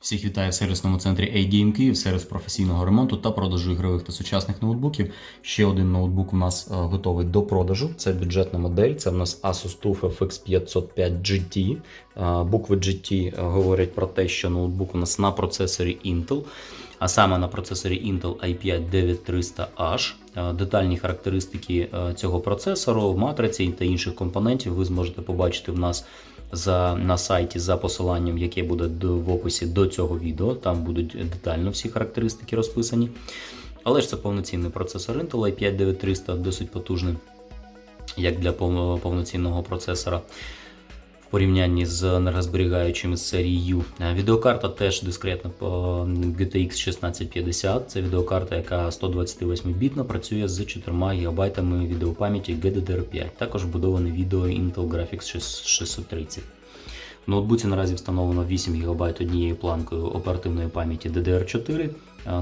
Всіх вітаю в сервісному центрі A-Game Київ, сервіс професійного ремонту та продажу ігрових та сучасних ноутбуків. Ще один ноутбук у нас е, готовий до продажу. Це бюджетна модель. Це в нас Asus TUF FX 505 GT. Букви GT е, говорять про те, що ноутбук у нас на процесорі Intel, а саме на процесорі Intel i5 9300H. Е, Детальні характеристики цього процесору, матриці та інших компонентів ви зможете побачити в нас за, на сайті за посиланням, яке буде в описі до цього відео. Там будуть детально всі характеристики розписані. Але ж це повноцінний процесор Intel i5 9300, досить потужний, як для повно- повноцінного процесора. Порівнянні з енергозберігаючими з серії Е, Відеокарта теж дискретна по GTX 1650. Це відеокарта, яка 128-бітна, працює з 4 ГБ відеопам'яті GDDR5. Також вбудоване відео Intel Graphics 630. В ноутбуці наразі встановлено 8 ГБ однією планкою оперативної пам'яті DDR4.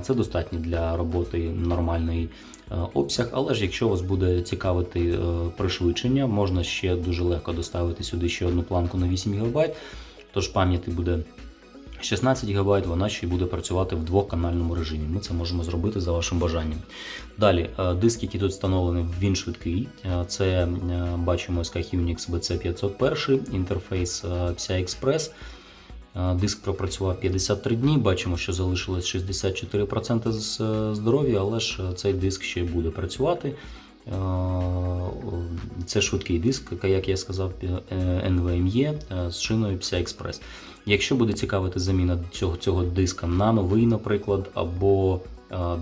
Це достатньо для роботи нормальний е, обсяг, але ж якщо вас буде цікавити е, пришвидшення, можна ще дуже легко доставити сюди ще одну планку на 8 ГБ. Тож пам'яті буде 16 ГБ, вона ще й буде працювати в двоканальному режимі. Ми це можемо зробити за вашим бажанням. Далі, е, диск, який тут встановлений, він швидкий. Це бачимо SK Unix BC501, інтерфейс PCI Express. Диск пропрацював 53 дні. Бачимо, що залишилось 64% з е, здоров'я, але ж е, цей диск ще буде працювати. Це швидкий диск, як я сказав, NVMe е, з шиною PCI Express. Якщо буде цікавити заміна цього, цього диска на новий, наприклад, або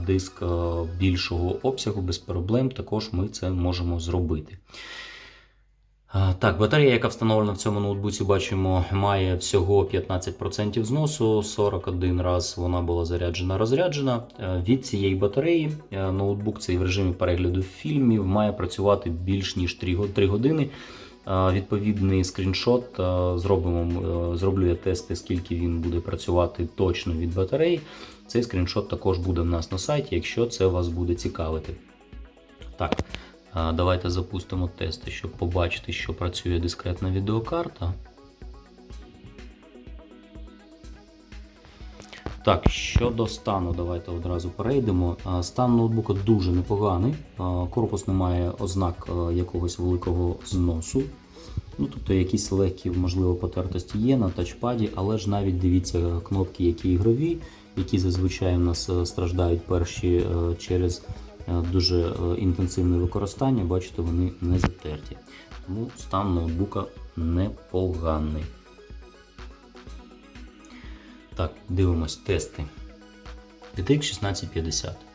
диск більшого обсягу без проблем, також ми це можемо зробити. Так, батарея, яка встановлена в цьому ноутбуці, бачимо, має всього 15% зносу. 41 раз вона була заряджена розряджена. Е, Від цієї батареї е, ноутбук цей в режимі перегляду фільмів має працювати більш ніж 3 3 години. Е, Відповідний скріншот зробимо, зроблю я тести, скільки він буде працювати точно від батареї. Цей скріншот також буде в нас на сайті, якщо це вас буде цікавити. Так, Давайте запустимо тести, щоб побачити, що працює дискретна відеокарта. Так, щодо стану, давайте одразу перейдемо. Стан ноутбука дуже непоганий. Корпус не має ознак якогось великого зносу. Ну, тобто якісь легкі, можливо, потертості є на тачпаді, але ж навіть дивіться кнопки, які ігрові, які зазвичай у нас е, страждають перші е, через дуже е, інтенсивне використання. Бачите, вони не затерті. Тому стан ноутбука непоганий. Так, дивимось тести. GTX 1650.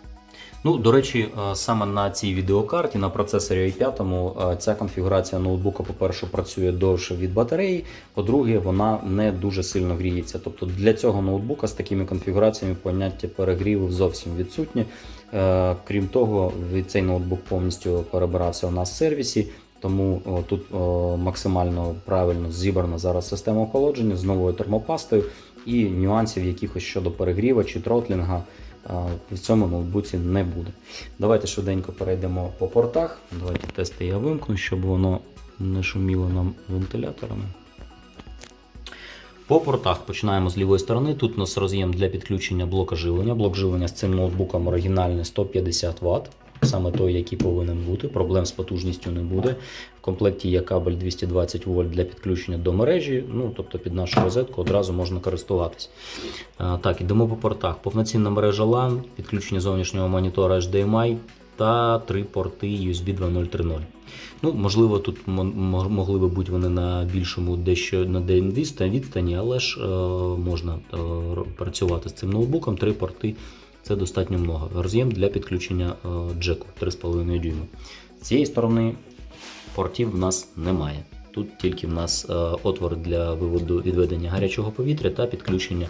Ну, до речі, е, саме на цій відеокарті, на процесорі i5, е, ця конфігурація ноутбука, по-перше, працює довше від батареї, по-друге, вона не дуже сильно гріється. Тобто для цього ноутбука з такими конфігураціями поняття перегріву зовсім відсутнє. Е, Крім того, цей ноутбук повністю перебирався у нас в сервісі. Тому о, тут о, максимально правильно зібрана зараз система охолодження з новою термопастою і нюансів якихось щодо перегріва чи тротлінга в цьому ноутбуці не буде. Давайте швиденько перейдемо по портах. Давайте тести я вимкну, щоб воно не шуміло нам вентиляторами. По портах починаємо з лівої сторони. Тут у нас роз'єм для підключення блока живлення. Блок живлення з цим ноутбуком оригінальний 150 Вт. Саме той, який повинен бути. Проблем з потужністю не буде. В комплекті є кабель 220 вольт для підключення до мережі. Ну, тобто під нашу розетку одразу можна користуватись. Так, ідемо по портах. Повноцінна мережа LAN, підключення зовнішнього монітора HDMI та три порти USB 2.0.3.0. Ну, можливо, тут мо- мо- могли би бути вони на більшому дещо на відстані, але ж е, можна е, працювати з цим ноутбуком. Три порти це достатньо много. Роз'єм для підключення е, джеку 3,5 дюйма. З цієї сторони портів в нас немає. Тут тільки в нас е, отвор для виводу відведення гарячого повітря та підключення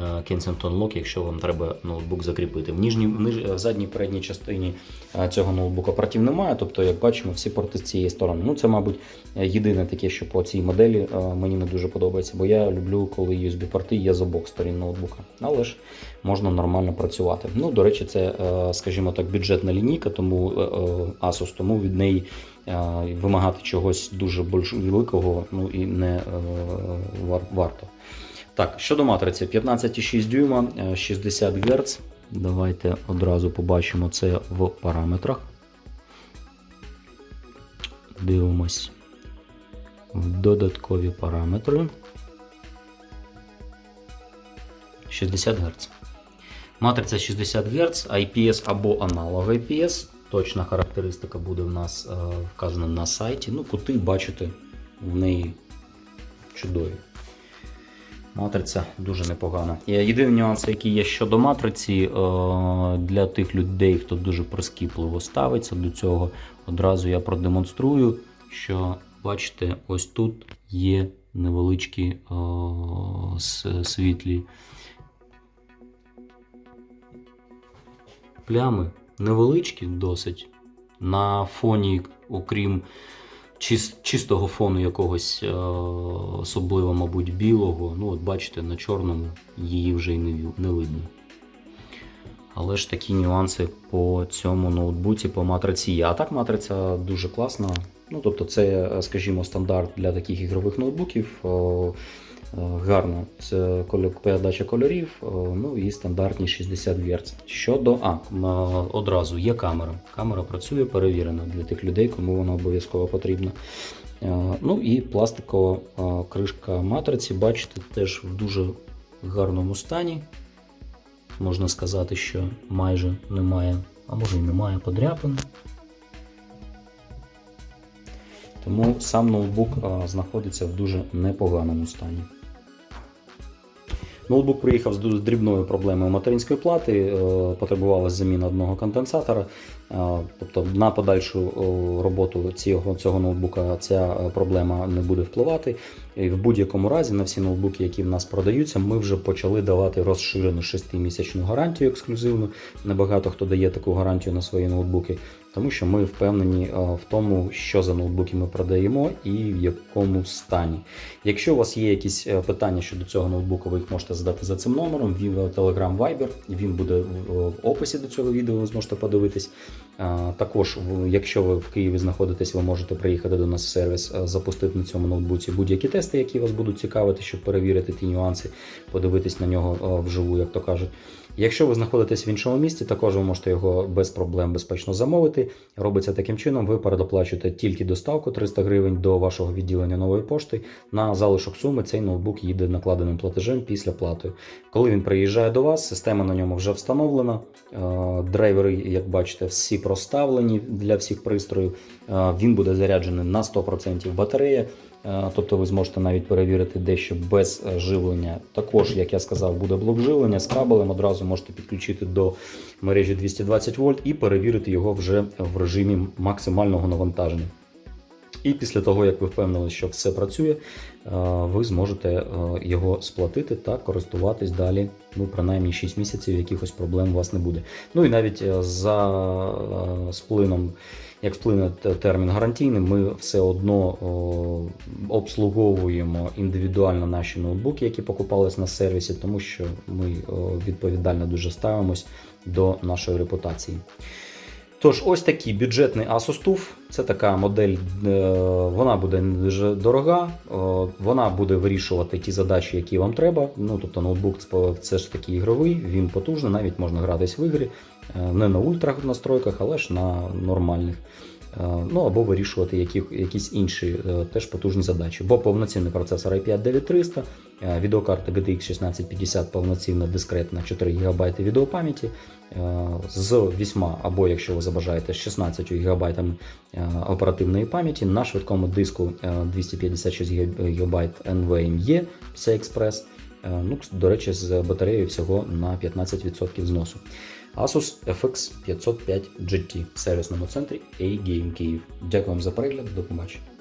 Kensington Lock, якщо вам треба ноутбук закріпити. В, нижній, в, задній передній частині е, цього ноутбука портів немає, тобто, як бачимо, всі порти з цієї сторони. Ну, це, мабуть, е, єдине таке, що по цій моделі е, мені не дуже подобається, бо я люблю, коли USB-порти є з обох сторін ноутбука. Але ж можна нормально працювати. Ну, до речі, це, е, скажімо так, бюджетна лінійка, тому е, е, Asus, тому від неї е, вимагати чогось дуже більш великого ну, і не е, вар- варто. Так, щодо матриці 15,6 дюйма, е, 60 Гц. Давайте одразу побачимо це в параметрах. Дивимось в додаткові параметри. 60 Гц. Матриця 60 Гц, IPS або аналог IPS. Точна характеристика буде в нас е, вказана на сайті. Ну, кути бачите в неї чудові. Матриця дуже непогана. Єдиний нюанс, який є щодо матриці, е, для тих людей, хто дуже прискіпливо ставиться до цього, одразу я продемонструю, що бачите, ось тут є невеличкі е, світлі плями, невеличкі досить. На фоні, окрім чистого фону якогось е, особливо, мабуть, білого. Ну, от бачите, на чорному її вже й не, видно. Але ж такі нюанси по цьому ноутбуці, по матриці є. А так матриця дуже класна. Ну, тобто, це, е, скажімо, стандарт для таких ігрових ноутбуків. Е, це передача кольорів, ну і стандартні 60 Гц. Щодо а, е, одразу є камера. Камера працює перевірена для тих людей, кому вона обов'язково потрібна. Е, Ну і пластикова е, кришка матриці, бачите, теж в дуже гарному стані. Можна сказати, що майже немає, а може і немає подряпин. Тому сам ноутбук знаходиться в дуже непоганому стані. Ноутбук приїхав з дрібною проблемою материнської плати, потребувала потребувалася заміна одного конденсатора. Е, Тобто на подальшу роботу цього, цього ноутбука ця е, проблема не буде впливати. І в будь-якому разі на всі ноутбуки, які в нас продаються, ми вже почали давати розширену 6-місячну гарантію ексклюзивну. Небагато хто дає таку гарантію на свої ноутбуки, тому що ми впевнені е, в тому, що за ноутбуки ми продаємо і в якому стані. Якщо у вас є якісь е, питання щодо цього ноутбуку, ви їх можете задати за цим номером. Він Telegram Viber, він буде в описі до цього відео, ви зможете подивитись. Також, якщо ви в Києві знаходитесь, ви можете приїхати до нас в сервіс, е, запустити на цьому ноутбуці будь-які тести, які вас будуть цікавити, щоб перевірити ті нюанси, подивитись на нього вживу, як то кажуть. Якщо ви знаходитесь в іншому місті, також ви можете його без проблем безпечно замовити. Робиться таким чином, ви передоплачуєте тільки доставку 300 гривень до вашого відділення нової пошти. На залишок суми цей ноутбук їде накладеним платежем після плати. Коли він приїжджає до вас, система на ньому вже встановлена. е, Драйвери, як бачите, всі проставлені для всіх пристроїв. Е, Він буде заряджений на 100% батарея. Е, Тобто ви зможете навіть перевірити дещо без живлення. Також, як я сказав, буде блок живлення з кабелем. Одразу можете підключити до мережі 220 вольт і перевірити його вже в режимі максимального навантаження. І після того, як ви впевнили, що все працює, е, ви зможете е, його сплатити та користуватись далі, ну, принаймні 6 місяців, якихось проблем у вас не буде. Ну і навіть е, за сплином, як сплине т- термін гарантійний, ми все одно обслуговуємо індивідуально наші ноутбуки, які покупались на сервісі, тому що ми відповідально дуже ставимось до нашої репутації. Тож, ось такий бюджетний Asus TUF. Це така модель, е, вона буде дуже дорога, е, вона буде вирішувати ті задачі, які вам треба. Ну, тобто ноутбук це- це ж такий ігровий, він потужний, навіть можна гратись в ігри, е, не на ультрах настройках, але ж на нормальних. Е, Ну або вирішувати які, якісь інші е, теж потужні задачі. Бо повноцінний процесор i5 9300, е, відеокарта GTX 1650 повноцінна дискретна 4 ГБ відеопам'яті з 8 або якщо ви забажаєте з 16 ГБ оперативної пам'яті на швидкому диску е, 256 ГБ NVMe PCI Express. Ну, до речі, з батареєю всього на 15% зносу. Asus FX 505 GT в сервісному центрі A-Game Київ. Дякую вам за перегляд, до побачення.